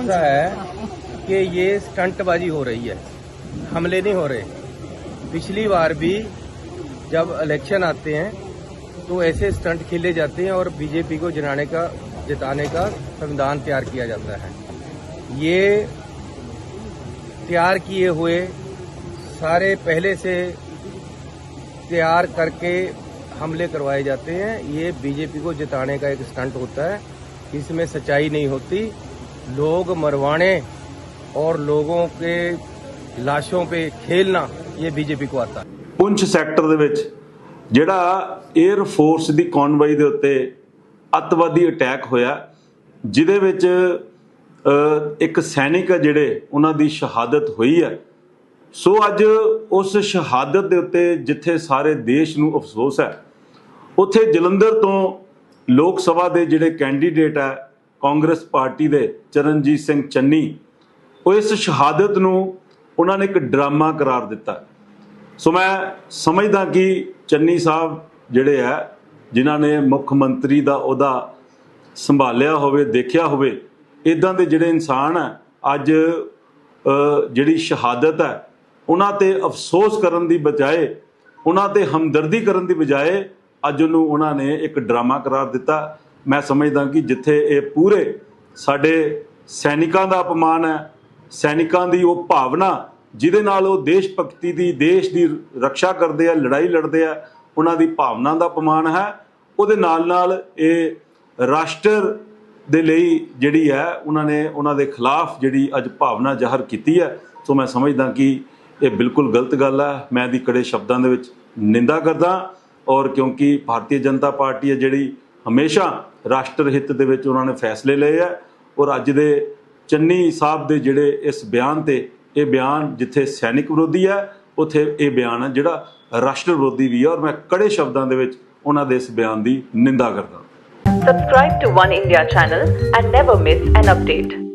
ऐसा है कि ये स्टंटबाजी हो रही है। हमले नहीं हो रहे। पिछली बार भी जब इलेक्शन आते हैं तो ऐसे स्टंट खेले जाते हैं और बीजेपी को जिताने का जिताने का संविधान तैयार किया जाता है। ये तैयार किए हुए सारे पहले से तैयार करके हमले करवाए जाते हैं। ये बीजेपी को जिताने का एक स्टंट होता है। इसमें सच्चाई नहीं होती। लोग मरवाने और लोगों के ਲਾਸ਼ੋਂ 'ਤੇ ਖੇਲਣਾ ਇਹ ਬੀਜੇਪੀ ਕੋ ਆਤਾ ਪੁੰਛ ਸੈਕਟਰ ਦੇ ਵਿੱਚ ਜਿਹੜਾ 에ਅਰ ਫੋਰਸ ਦੀ ਕਨਵਾਈ ਦੇ ਉੱਤੇ ਅਤਵਾਦੀ ਅਟੈਕ ਹੋਇਆ ਜਿਹਦੇ ਵਿੱਚ ਇੱਕ ਸੈਨਿਕ ਜਿਹੜੇ ਉਹਨਾਂ ਦੀ ਸ਼ਹਾਦਤ ਹੋਈ ਹੈ ਸੋ ਅੱਜ ਉਸ ਸ਼ਹਾਦਤ ਦੇ ਉੱਤੇ ਜਿੱਥੇ ਸਾਰੇ ਦੇਸ਼ ਨੂੰ ਅਫਸੋਸ ਹੈ ਉੱਥੇ ਜਲੰਧਰ ਤੋਂ ਲੋਕ ਸਭਾ ਦੇ ਜਿਹੜੇ ਕੈਂਡੀਡੇਟ ਹੈ ਕਾਂਗਰਸ ਪਾਰਟੀ ਦੇ ਚਰਨਜੀਤ ਸਿੰਘ ਚੰਨੀ, ਉਹ ਇਸ ਸ਼ਹਾਦਤ ਨੂੰ ਉਹਨਾਂ ਨੇ ਇੱਕ ਡਰਾਮਾ ਕਰਾਰ ਦਿੱਤਾ। ਸੋ ਮੈਂ ਸਮਝਦਾ ਕਿ ਚੰਨੀ ਸਾਹਿਬ ਜਿਹੜੇ ਹੈ ਜਿਨ੍ਹਾਂ ਨੇ ਮੁੱਖ ਮੰਤਰੀ ਦਾ ਉਹਦਾ ਸੰਭਾਲਿਆ ਹੋਵੇ, ਦੇਖਿਆ ਹੋਵੇ ਇਦਾਂ ਦੇ ਜਿਹੜੇ ਇਨਸਾਨ ਹੈ ਅੱਜ ਜਿਹੜੀ ਸ਼ਹਾਦਤ ਹੈ ਉਹਨਾਂ ਤੇ ਅਫਸੋਸ ਕਰਨ ਦੀ ਬਜਾਏ, ਉਹਨਾਂ ਤੇ ਹਮਦਰਦੀ ਕਰਨ ਦੀ ਬਜਾਏ, ਅੱਜ ਉਹਨੂੰ ਉਹਨਾਂ ਨੇ ਇੱਕ ਡਰਾਮਾ ਕਰਾਰ ਦਿੱਤਾ। ਮੈਂ ਸਮਝਦਾ ਕਿ ਜਿੱਥੇ ਇਹ ਪੂਰੇ ਸਾਡੇ ਸੈਨਿਕਾਂ ਦਾ ਅਪਮਾਨ ਹੈ, ਸੈਨਿਕਾਂ ਦੀ ਉਹ ਭਾਵਨਾ ਜਿਹਦੇ ਨਾਲ ਉਹ ਦੇਸ਼ ਭਗਤੀ ਦੀ, ਦੇਸ਼ ਦੀ ਰੱਖਿਆ ਕਰਦੇ ਆ, ਲੜਾਈ ਲੜਦੇ ਆ, ਉਹਨਾਂ ਦੀ ਭਾਵਨਾ ਦਾ ਅਪਮਾਨ ਹੈ। ਉਹਦੇ ਨਾਲ ਨਾਲ ਇਹ ਰਾਸ਼ਟਰ ਦੇ ਲਈ ਜਿਹੜੀ ਹੈ, ਉਹਨਾਂ ਨੇ ਉਹਨਾਂ ਦੇ ਖਿਲਾਫ ਜਿਹੜੀ ਅੱਜ ਭਾਵਨਾ ਜ਼ਾਹਰ ਕੀਤੀ ਹੈ। ਸੋ ਮੈਂ ਸਮਝਦਾ ਕਿ ਇਹ ਬਿਲਕੁਲ ਗਲਤ ਗੱਲ ਹੈ। ਮੈਂ ਦੀ ਕੜੇ ਸ਼ਬਦਾਂ ਦੇ ਵਿੱਚ ਨਿੰਦਾ ਕਰਦਾ ਔਰ ਕਿਉਂਕਿ ਭਾਰਤੀ ਜਨਤਾ ਪਾਰਟੀ ਹੈ ਜਿਹੜੀ ਹਮੇਸ਼ਾ ਰਾਸ਼ਟਰ ਹਿੱਤ ਦੇ ਵਿੱਚ ਉਹਨਾਂ ਨੇ ਫੈਸਲੇ ਲਏ ਆ। ਔਰ ਅੱਜ ਦੇ ਚੰਨੀ ਸਾਹਿਬ ਦੇ ਜਿਹੜੇ ਇਸ ਬਿਆਨ ਤੇ, ਇਹ ਬਿਆਨ ਜਿੱਥੇ ਸੈਨਿਕ ਵਿਰੋਧੀ ਹੈ ਉੱਥੇ ਇਹ ਬਿਆਨ ਹੈ ਜਿਹੜਾ ਰਾਸ਼ਟਰ ਵਿਰੋਧੀ ਵੀ ਹੈ ਔਰ ਮੈਂ ਕੜੇ ਸ਼ਬਦਾਂ ਦੇ ਵਿੱਚ ਉਹਨਾਂ ਦੇ ਇਸ ਬਿਆਨ ਦੀ ਨਿੰਦਾ ਕਰਦਾ Subscribe to One India channel and never miss an update.